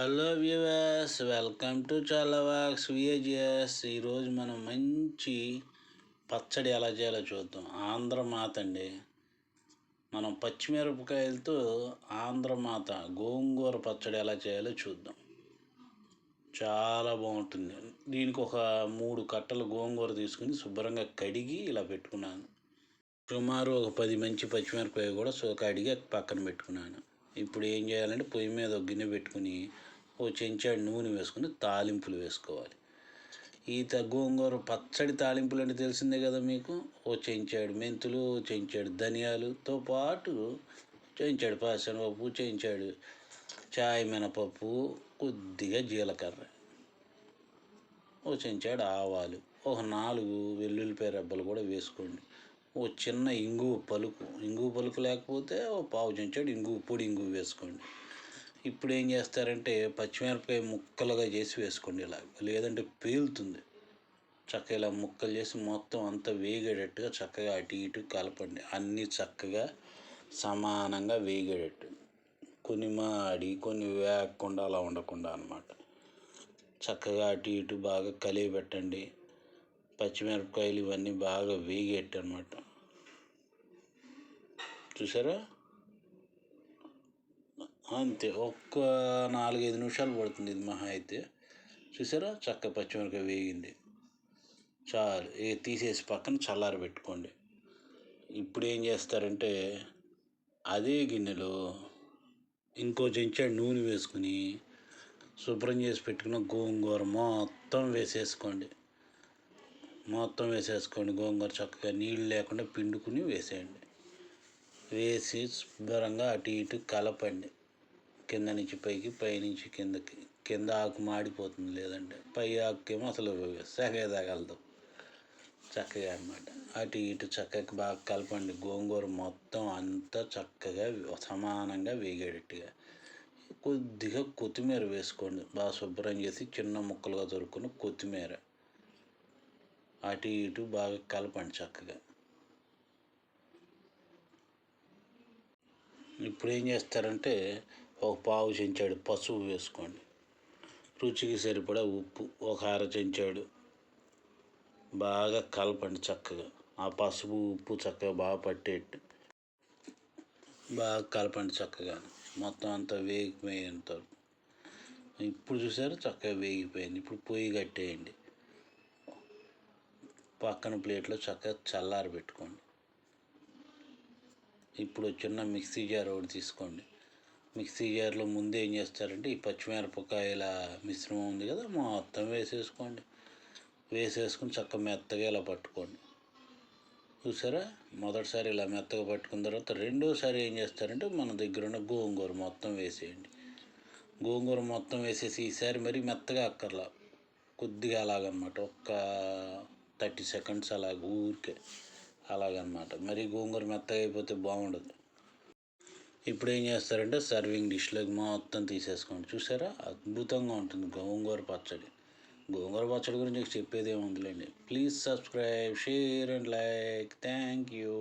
Hello viewers welcome to చల్లవాక్స్ విఏజిఎస్ ఈరోజు మనం మంచి పచ్చడి ఎలా చేయాలో చూద్దాం. ఆంధ్ర మాత అండి. మనం పచ్చిమిరపకాయలతో ఆంధ్ర మాత గోంగూర పచ్చడి ఎలా చేయాలో చూద్దాం. చాలా బాగుంటుంది. దీనికి ఒక మూడు కట్టలు గోంగూర తీసుకుని శుభ్రంగా కడిగి ఇలా పెట్టుకున్నాను. సుమారు ఒక పది మంచి పచ్చిమిరపకాయ కూడా సో కడిగి పక్కన పెట్టుకున్నాను. ఇప్పుడు ఏం చేయాలంటే పొయ్యి మీద ఒక గిన్నె పెట్టుకుని ఓ చెంచాడు నూనె వేసుకుని తాలింపులు వేసుకోవాలి. ఈ గోంగూర పచ్చడి తాలింపులు అంటే తెలిసిందే కదా మీకు? ఓ చెంచాడు మెంతులు ఓ చెంచాడు ధనియాలుతో పాటు చేయించాడు పాసనపప్పు చేయించాడు చాయ్ మినపప్పు కొద్దిగా జీలకర్ర ఓ చెంచాడు ఆవాలు ఒక నాలుగు వెల్లుల్లిపాయ రెబ్బలు కూడా వేసుకోండి. ఓ చిన్న ఇంగు పలుకు. ఇంగు పలుకు లేకపోతే ఓ పావు చెంచాడు ఇంగు పొడి ఇంగు వేసుకోండి. ఇప్పుడు ఏం చేస్తారంటే పచ్చిమిరపకాయ ముక్కలుగా చేసి వేసుకోండి ఇలా. లేదంటే పేలుతుంది. చక్కగా ఇలా ముక్కలు చేసి మొత్తం అంతా వేగేటట్టుగా చక్కగా అటు ఇటు కలపండి. అన్నీ చక్కగా సమానంగా వేగేటట్టు. కొన్ని మాడి కొన్ని వేగకుండా అలా ఉండకుండా అనమాట చక్కగా అటు ఇటు బాగా కలిగి పెట్టండి పచ్చిమిరపకాయలు ఇవన్నీ బాగా వేగేట్టు అనమాట చూసారా అంతే ఒక్క నాలుగైదు నిమిషాలు పడుతుంది ఇది మహా అయితే. చూసారా చక్క పచ్చిమిరకాయ వేగింది. చాలు తీసేసి పక్కన చల్లారి పెట్టుకోండి. ఇప్పుడు ఏం చేస్తారంటే అదే గిన్నెలో ఇంకో చెంచాడు నూనె వేసుకుని శుభ్రం చేసి పెట్టుకున్న గోంగూర మొత్తం వేసేసుకోండి. మొత్తం వేసేసుకోండి. గోంగూర చక్కగా నీళ్ళు లేకుండా పిండుకుని వేసేయండి. వేసి శుభ్రంగా అటు ఇటు కలపండి. కింద నుంచి పైకి పైనుంచి కిందకి. కింద ఆకు మాడిపోతుంది లేదంటే పై ఆకుకేమో అసలు సెగ తగలదు. చక్కగా అనమాట అటు ఇటు చక్కగా బాగా కలపండి. గోంగూర మొత్తం అంతా చక్కగా సమానంగా వేగేటట్టుగా. కొద్దిగా కొత్తిమీర వేసుకోండి. బాగా శుభ్రం చేసి చిన్న ముక్కలుగా దొరుకుని కొత్తిమీర. అటు ఇటు బాగా కలపండి చక్కగా. ఇప్పుడు ఏం చేస్తారంటే ఒక పావు చెంచాడు పసుపు వేసుకోండి. రుచికి సరిపడా ఉప్పు ఒక అర చెంచాడు బాగా కలపండి చక్కగా. ఆ పసుపు ఉప్పు చక్కగా బాగా పట్టేట్టు బాగా కలపండి చక్కగా. మొత్తం అంతా వేగిపోయేంత ఇప్పుడు చూసారు చక్కగా వేగిపోయింది. ఇప్పుడు పొయ్యి కట్టేయండి. పక్కన ప్లేట్లో చక్కగా చల్లారి పెట్టుకోండి ఇప్పుడు చిన్న మిక్సీ జార్ ఒకటి తీసుకోండి. మిక్సీ జార్లో ముందు ఏం చేస్తారంటే ఈ పచ్చిమిరపకాయల మిశ్రమం ఉంది కదా మొత్తం వేసేసుకోండి. వేసేసుకుని చక్కగా మెత్తగా ఇలా పట్టుకోండి. చూసారా? మొదటిసారి ఇలా మెత్తగా పట్టుకున్న తర్వాత రెండోసారి ఏం చేస్తారంటే మన దగ్గర ఉన్న గోంగూర మొత్తం వేసేయండి. గోంగూర మొత్తం వేసేసి ఈసారి మరి మెత్తగా అక్కర్లా. కొద్దిగా అలాగనమాట ఒక్క థర్టీ సెకండ్స్ అలా ఊరికే. అలాగనమాట. మరి గోంగూర మెత్తగా అయిపోతే బాగుండదు ఇప్పుడు ఏం చేస్తారంటే సర్వింగ్ డిష్లోకి మొత్తం తీసేసుకోండి. చూసారా? అద్భుతంగా ఉంటుంది గోంగూర పచ్చడి. గోంగూర పచ్చడి గురించి చెప్పేది ఏముందిలేండి please subscribe share and like. Thank you.